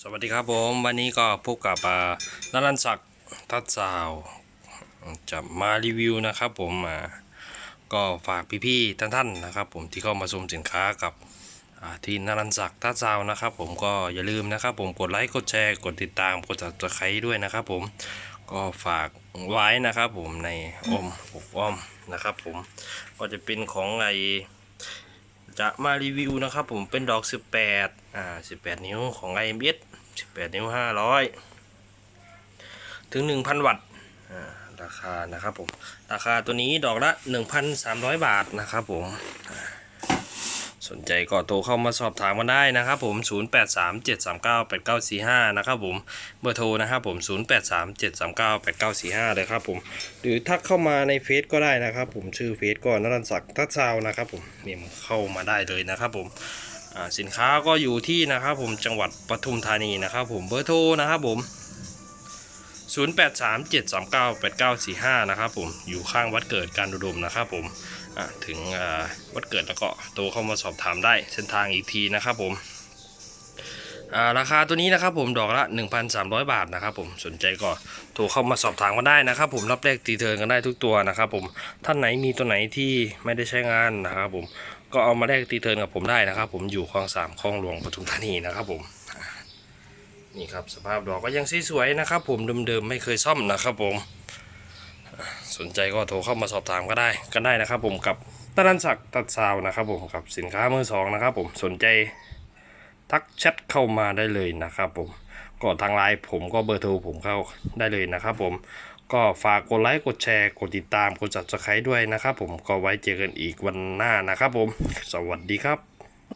สวัสดีครับผมวันนี้ก็พบกับนรันศักดิ์ทัศสาวจะมารีวิวนะครับผมมาก็ฝากพี่ๆท่านๆนะครับ ผมที่เข้ามาชมสินค้ากับที่นรันศักดิ์ทัศสาวนะครับ ผมก็อย่าลืมนะครับ ผมกดไลค์กดแชร์กดติดตามกดจับตะไครด้วยนะครับ ผมก็ฝากไว้นะครับ ผมในอ้อมอกอ้อมนะครับ ผมก็จะเป็นของไอ จะมารีวิวนะครับผมเป็นดอก 18 อ่า 18 นิ้วของ IMS 18 นิ้ว 500 ถึง 1,000 วัตต์อ่าราคานะครับผม ราคาตัวนี้ดอกละ 1,300 บาทนะครับผม สนใจก็โทรเข้ามาสอบถามกันได้นะครับผม 0837398945 นะครับผม เบอร์โทรนะครับผม 0837398945 เลยครับผม หรือทักเข้ามาในเฟซก็ได้นะครับผม ชื่อเฟซก็นรันศักดิ์ทัศซาวนะครับผมเมมเข้ามาได้เลยนะครับผมอ่าสินค้าก็อยู่ที่นะครับผมจังหวัดปทุมธานีนะครับผม เบอร์โทรนะครับผม 0837398945 นะครับผมอยู่ข้างวัดเกิดการอุดมนะครับผมถึงวัดเกิดแล้วก็โทรเข้ามาสอบถามได้เส้นทางอีกทีนะครับผมราคาตัวนี้นะครับผมดอกละ 1,300 บาทนะครับผมสนใจก็โทรเข้ามาสอบถามกันได้นะครับผมรับแรกตีเทิร์นกันได้ทุกตัวนะครับผมท่านไหนมีตัวไหนที่ไม่ได้ใช้งานนะครับผมก็เอามาแลกตีเทิร์นกับผมได้นะครับผมอยู่คลองสามคลองหลวงปทุมธานีนะครับผม นี่ครับสภาพดอกก็ยังสวยๆนะครับ ผมเดิมๆไม่เคยซ่อมนะครับผม สนใจก็โทรเข้ามาสอบถามก็ได้กันได้นะครับ ผมกับตะลันศักดิ์ตัดซาวนะครับผมกับสินค้ามือสองนะครับ ผมสนใจทักแชทเข้ามาได้เลยนะครับ ผมก็ทางไลน์ผมก็เบอร์โทรผมเข้าได้เลยนะครับผมก็ฝากกดไลค์กดแชร์กดติดตามกด subscribe ด้วยนะครับ ผมก็ไว้เจอกันอีกวันหน้านะครับ ผม สวัสดีครับ